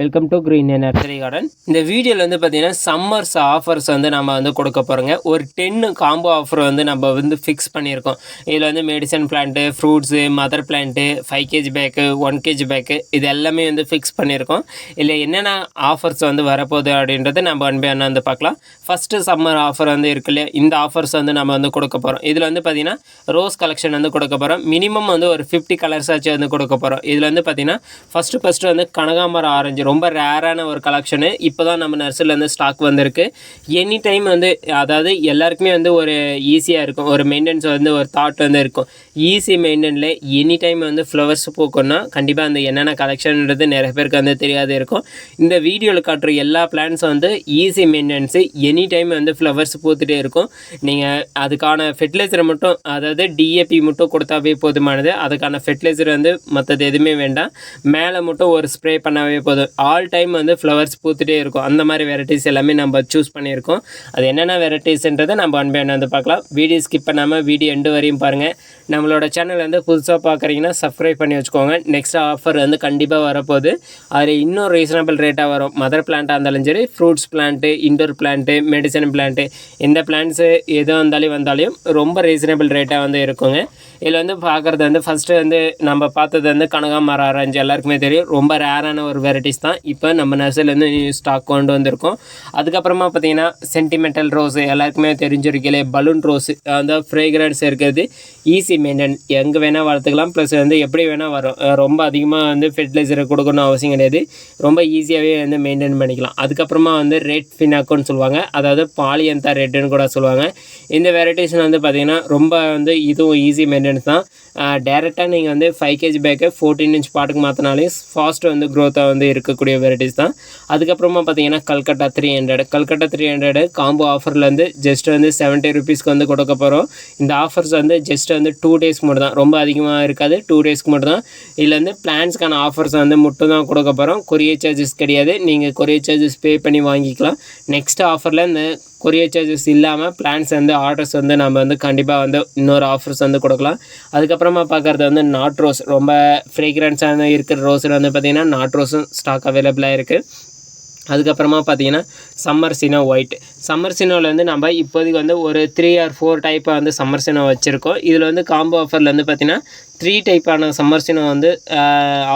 Welcome to green nursery garden இந்த வீடியோவில் வந்து பார்த்தீங்கன்னா சம்மர்ஸ் ஆஃபர்ஸ் வந்து நம்ம வந்து கொடுக்க போகிறோங்க ஒரு டென்னு காம்போ ஆஃபர் வந்து நம்ம வந்து ஃபிக்ஸ் பண்ணியிருக்கோம். இதில் வந்து medicine plant fruits mother plant five KG bag one KG bag இது எல்லாமே வந்து ஃபிக்ஸ் பண்ணியிருக்கோம். இதில் என்னென்ன ஆஃபர்ஸ் வந்து வரப்போகுது அப்படின்றத நம்ம அன்பே அண்ணா வந்து பார்க்கலாம். ஃபஸ்ட்டு சம்மர் ஆஃபர் வந்து இருக்கு இல்லையா? இந்த ஆஃபர்ஸ் வந்து நம்ம வந்து கொடுக்க போகிறோம் இதில் வந்து பார்த்தீங்கன்னா ரோஸ் கலெக்ஷன் வந்து கொடுக்க போகிறோம் மினிமம் வந்து ஒரு ஃபிஃப்டி கலர்ஸ் ஆச்சு வந்து கொடுக்க போகிறோம் இதில் வந்து பார்த்தீங்கன்னா ஃபஸ்ட்டு ஃபஸ்ட்டு வந்து கனகாமரம் ஆரஞ்சு ரொம்ப ரேரான ஒரு கலெக்ஷனு இப்போ தான் நம்ம நர்சரிலேருந்து ஸ்டாக் வந்திருக்கு. எனி டைம் வந்து அதாவது எல்லாருக்குமே வந்து ஒரு ஈஸியாக இருக்கும். ஒரு மெயின்டெனன்ஸ் வந்து ஒரு தாட் வந்து இருக்கும். ஈஸி மெயின்டெனில் எனி டைம் வந்து ஃப்ளவர்ஸ் பூக்கணும்னா கண்டிப்பாக அந்த என்னென்ன கலெக்ஷன்ன்றது நிறைய பேருக்கு வந்து தெரியாது இருக்கும். இந்த வீடியோவில் காட்டுற எல்லா பிளான்ஸும் வந்து ஈஸி மெயின்டெனன்ஸு எனி டைம் வந்து ஃப்ளவர்ஸ் பூத்துட்டே இருக்கும். நீங்கள் அதுக்கான ஃபெர்டிலைசரை மட்டும் அதாவது டிஏபி மட்டும் கொடுத்தாவே போதுமானது. அதுக்கான ஃபெர்டிலைசர் வந்து மற்றது எதுவுமே வேண்டாம். மேலே மட்டும் ஒரு ஸ்ப்ரே பண்ணாவே போதும். ஆல் டைம் வந்து ஃப்ளவர்ஸ் பூத்துட்டே இருக்கும். அந்த மாதிரி வெரைட்டிஸ் எல்லாமே நம்ம சூஸ் பண்ணியிருக்கோம். அது என்னென்ன வெரைட்டிஸ்ன்றதை நம்ம அன்பே வந்து பார்க்கலாம். வீடியோ ஸ்கிப் பண்ணாமல் வீடியோ எண்டு வரையும் பாருங்கள் நம்மளோட சேனல் வந்து புதுசாக பார்க்குறீங்கன்னா சப்ஸ்கிரைப் பண்ணி வச்சுக்கோங்க. நெக்ஸ்ட் ஆஃபர் வந்து கண்டிப்பாக வரப்போகுது. அதில் இன்னும் ரீசனபிள் ரேட்டாக வரும். மதர் பிளான்ட்டாக இருந்தாலும் சரி fruits plant indoor plant medicine plant எந்த பிளான்ட்ஸு எது வந்தாலும் வந்தாலும் ரொம்ப ரீசனபிள் ரேட்டாக வந்து இருக்குங்க. இதில் வந்து பார்க்குறது வந்து ஃபஸ்ட்டு வந்து நம்ம பார்த்தது வந்து கனகாமரம் ஆரஞ்சு எல்லாருக்குமே தெரியும். ரொம்ப ரேரான ஒரு வெரைட்டிஸ் தான் இப்போ நம்ம நர்சரிலேருந்து ஸ்டாக் கொண்டு வந்திருக்கோம். அதுக்கப்புறமா பார்த்தீங்கன்னா சென்டிமெண்டல் ரோஸு எல்லாருக்குமே தெரிஞ்சிருக்கலே பலூன் ரோஸு அந்த ஃப்ரேக்ரன்ஸ் இருக்கிறது ஈஸி மெயின்டைன் எங்கே வேணால் வளர்த்துக்கலாம் ப்ளஸ் வந்து எப்படி வேணால் வரும். ரொம்ப அதிகமாக வந்து ஃபெர்டிலைசரை கொடுக்கணும் அவசியம் கிடையாது. ரொம்ப ஈஸியாகவே வந்து மெயின்டைன் பண்ணிக்கலாம். அதுக்கப்புறமா வந்து ரெட் ஃபினாக்கோன்னு சொல்லுவாங்க. அதாவது பாலியந்தா ரெட்டுன்னு கூட சொல்லுவாங்க. இந்த வெரைட்டிஸ் வந்து பார்த்திங்கன்னா ரொம்ப வந்து இதுவும் ஈஸி மெயின்டெனன்ஸ் தான். டேரெக்டாக நீங்கள் வந்து ஃபைவ் கேஜி பேக்கை ஃபோர்டீன் இன்ச் பாட்டுக்கு மாற்றினாலே ஃபாஸ்ட்டு வந்து க்ரோத்தாக வந்து இருக்கக்கூடிய வெரைட்டிஸ் தான். அதுக்கப்புறமா பார்த்தீங்கன்னா Calcutta three hundred Calcutta three hundred combo ஆஃபரில் வந்து ஜஸ்ட் வந்து செவன்ட்டி ருபீஸ்க்கு வந்து கொடுக்க போகிறோம் இந்த ஆஃபர்ஸ் வந்து ஜஸ்ட் வந்து டூ டேஸ்க்கு மட்டும் தான் ரொம்ப அதிகமாக இருக்காது. டூ டேஸ்க்கு மட்டும் தான் இதில் வந்து பிளான்ஸ்க்கான ஆஃபர்ஸ் வந்து மட்டும் தான் கொடுக்க போகிறோம் கொரியர் சார்ஜஸ் கிடையாது. நீங்கள் கொரியர் சார்ஜஸ் பே பண்ணி வாங்கிக்கலாம். நெக்ஸ்ட் ஆஃபரில் இந்த கொரியர் சார்ஜஸ் இல்லாமல் பிளான்ஸ் வந்து ஆர்டர்ஸ் வந்து நம்ம வந்து கண்டிப்பாக வந்து இன்னொரு ஆஃபர்ஸ் வந்து கொடுக்கலாம். அதுக்கப்புறமா பார்க்குறது வந்து நாட் ரோஸ் ரொம்ப ஃப்ரேக்ரன்ஸாக இருக்கிற ரோஸில் வந்து பார்த்திங்கன்னா நாட் ரோஸும் ஸ்டாக் அவைலபிளாக இருக்குது அதுக்கப்புறமா பார்த்தீங்கன்னா சம்மர் சினோ ஒயிட் சம்மர் சினோவில் வந்து நம்ம இப்போதைக்கு வந்து ஒரு த்ரீ ஆர் ஃபோர் டைப்பாக வந்து சம்மர் சினோ வச்சுருக்கோம். இதில் வந்து காம்போ ஆஃபரில் வந்து பார்த்திங்கன்னா த்ரீ டைப்பான சம்மர் சினோ வந்து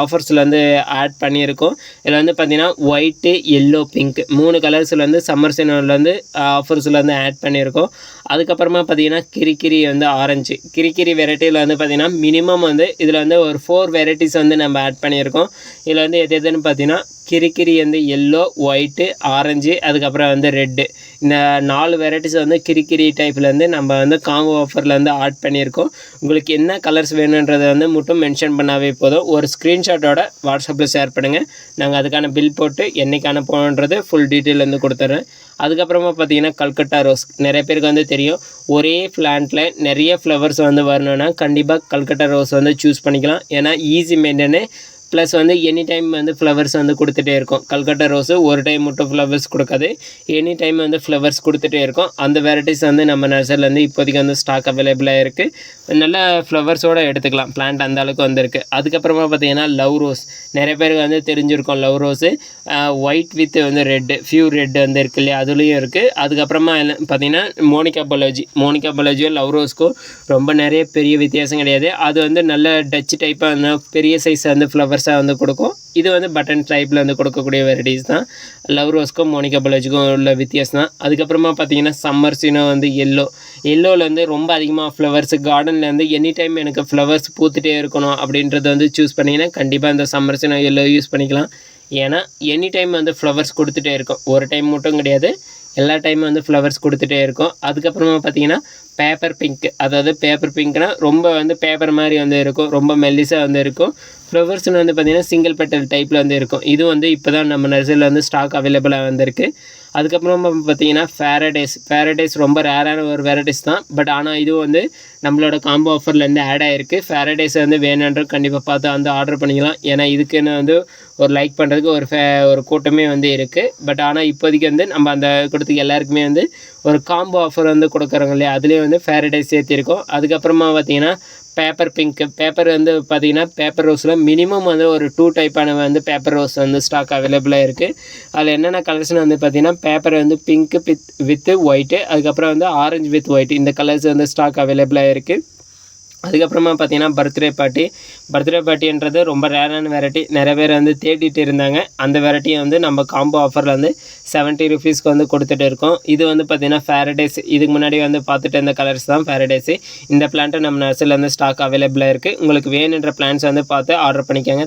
ஆஃபர்ஸில் வந்து ஆட் பண்ணியிருக்கோம். இதில் வந்து பார்த்திங்கன்னா ஒயிட்டு எல்லோ பிங்க் மூணு கலர்ஸில் வந்து சம்மர் சினோவில் வந்து ஆஃபர்ஸில் வந்து ஆட் பண்ணியிருக்கோம். அதுக்கப்புறமா பார்த்தீங்கன்னா கிரிக்கிரி வந்து ஆரஞ்சு கிரிக்கிரி வெரைட்டியில் வந்து பார்த்திங்கன்னா மினிமம் வந்து இதில் வந்து ஒரு ஃபோர் வெரைட்டிஸ் வந்து நம்ம ஆட் பண்ணியிருக்கோம். இதில் வந்து எது எதுன்னு பார்த்தீங்கன்னா கிரிக்கிரி வந்து எல்லோ ஒயிட்டு ஆரஞ்சு அதுக்கப்புறம் வந்து ரெட்டு இந்த நாலு வெரைட்டிஸ் வந்து கிரிக்கிரி டைப்பில் வந்து நம்ம வந்து காங்கோ ஆஃபரில் வந்து ஆட் பண்ணியிருக்கோம். உங்களுக்கு என்ன கலர்ஸ் வேணுன்றதை வந்து மட்டும் மென்ஷன் பண்ணாவே போதும். ஒரு ஸ்க்ரீன்ஷாட்டோட வாட்ஸ்அப்பில் ஷேர் பண்ணுங்கள் நாங்கள் அதுக்கான பில் போட்டு என்றைக்கு அனுப்பணுன்றது ஃபுல் டீட்டெயில் வந்து கொடுத்துட்றேன் அதுக்கப்புறமா பார்த்தீங்கன்னா கல்கட்டா ரோஸ் நிறைய பேருக்கு வந்து தெரியும். ஒரே பிளான்ட்டில் நிறைய ஃப்ளவர்ஸ் வந்து வரணும்னா கண்டிப்பாக கல்கட்டா ரோஸ் வந்து சூஸ் பண்ணிக்கலாம். ஏன்னா ஈஸி மெயின்டென்னு ப்ளஸ் வந்து எனி டைம் வந்து ஃப்ளவர்ஸ் வந்து கொடுத்துட்டே இருக்கும். கல்கட்டா ரோஸு ஒரு டைம் மட்டும் ஃப்ளவர்ஸ் கொடுக்காது. எனி டைம் வந்து ஃப்ளவர்ஸ் கொடுத்துட்டே இருக்கும். அந்த வெரைட்டிஸ் வந்து நம்ம நர்சரிலேருந்து இப்போதைக்கு வந்து ஸ்டாக் அவைலபிளாக இருக்குது நல்ல ஃப்ளவர்ஸோடு எடுத்துக்கலாம். பிளான்ட் அந்த அளவுக்கு வந்திருக்கு. அதுக்கப்புறமா பார்த்தீங்கன்னா லவ் ரோஸ் நிறைய பேருக்கு வந்து தெரிஞ்சிருக்கும் லவ் ரோஸு ஒயிட் வித் வந்து ரெட்டு ஃபியூ ரெட் வந்து இருக்கு இல்லையா? அதுலேயும் இருக்குது அதுக்கப்புறமா என்ன பார்த்தீங்கன்னா மோனிகா பலோஜி மோனிகா பலோஜியும் லவ் ரோஸ்க்கும் ரொம்ப நிறைய பெரிய வித்தியாசம் கிடையாது. அது வந்து நல்ல டச் டைப்பாக வந்து பெரிய சைஸ் வந்து ஃப்ளவர்ஸாக வந்து கொடுக்கும். இது வந்து பட்டன் டைப்பில் வந்து கொடுக்கக்கூடிய வெரைட்டிஸ் தான். லவ் ரோஸ்க்கும் மோனிகா பலோஜிக்கும் உள்ள வித்தியாசம் தான். அதுக்கப்புறமா பார்த்தீங்கன்னா சம்மர் சீனோ வந்து எல்லோ எல்லோவில் வந்து ரொம்ப அதிகமாக ஃப்ளவர்ஸ் கார்டனில் வந்து எனி டைம் எனக்கு ஃப்ளவர்ஸ் பூத்துட்டே இருக்கணும் அப்படின்றத வந்து சூஸ் பண்ணிங்கன்னா கண்டிப்பாக இந்த சம்மர் சீனோ எல்லோ யூஸ் பண்ணிக்கலாம். ஏன்னா எனி டைம் வந்து ஃப்ளவர்ஸ் கொடுத்துட்டே இருக்கும். ஒரு டைம் மட்டும் கிடையாது. எல்லா டைமும் வந்து ஃப்ளவர்ஸ் கொடுத்துட்டே இருக்கும். அதுக்கப்புறமா பார்த்தீங்கன்னா பேப்பர் பிங்க் அதாவது பேப்பர் பிங்க்னால் ரொம்ப வந்து பேப்பர் மாதிரி வந்து இருக்கும். ரொம்ப மெல்லிஸாக வந்து இருக்கும். ஃப்ளவர்ஸ்னு வந்து பார்த்திங்கன்னா சிங்கிள் பெட்டல் டைப்பில் வந்து இருக்கும். இது வந்து இப்போ தான் நம்ம நர்சரியில் வந்து ஸ்டாக் அவைலபிளாக வந்திருக்கு. அதுக்கப்புறம் பார்த்தீங்கன்னா ஃபேரடேஸ் ஃபேரடேஸ் ரொம்ப ரேரான ஒரு வெரைட்டிஸ் தான். பட் ஆனால் இதுவும் வந்து நம்மளோட காம்போ ஆஃபர்லேருந்து ஆட் ஆகிருக்கு ஃபேரடேஸ் வந்து வேணுன்ற கண்டிப்பாக பார்த்து வந்து ஆர்டர் பண்ணிக்கலாம். ஏன்னா இதுக்குன்னு வந்து ஒரு லைக் பண்ணுறதுக்கு ஒரு ஃபே ஒரு கூட்டமே வந்து இருக்குது பட் ஆனால் இப்போதைக்கு வந்து நம்ம அந்த கூட்டத்துக்கு எல்லாருக்குமே வந்து ஒரு காம்போ ஆஃபர் வந்து கொடுக்குறோங்க இல்லையா? அதுலேயே வந்து ஃபேரடைஸ் சேர்த்திருக்கோம். அதுக்கப்புறமா பார்த்தீங்கன்னா பேப்பர் பிங்க்கு பேப்பர் வந்து பார்த்தீங்கன்னா பேப்பர் ரோஸில் மினிமம் வந்து ஒரு டூ டைப்பான வந்து பேப்பர் ரோஸ் வந்து ஸ்டாக் அவைலபிளாக இருக்குது அதில் என்னென்ன கலர்ஸ்னு வந்து பார்த்தீங்கன்னா பேப்பர் வந்து பிங்க்கு வித் வித்து ஒயிட்டு அதுக்கப்புறம் வந்து ஆரஞ்சு வித் ஒயிட் இந்த கலர்ஸ் வந்து ஸ்டாக் அவைலபிளாக இருக்குது அதுக்கப்புறமா பார்த்தீங்கன்னா பர்த்டே பார்ட்டி. பர்த்டே பார்ட்டின்றது ரொம்ப ரேரான வெரைட்டி நிறைய பேர் வந்து தேடிட்டு இருந்தாங்க. அந்த வெரைட்டியை வந்து நம்ம காம்போ ஆஃபரில் வந்து செவன்ட்டி ருபீஸ்க்கு வந்து கொடுத்துட்டு இருக்கோம். இது வந்து பார்த்தீங்கன்னா ஃபேரடைஸ் இதுக்கு முன்னாடி வந்து பார்த்துட்டு இருந்த கலர்ஸ் தான் ஃபேரடேஸு இந்த பிளான்ட்டு நம்ம நர்சரியில் வந்து ஸ்டாக் அவைலபிளாக இருக்குது உங்களுக்கு வேணுன்ற பிளான்ஸ் வந்து பார்த்து ஆர்டர் பண்ணிக்கோங்க.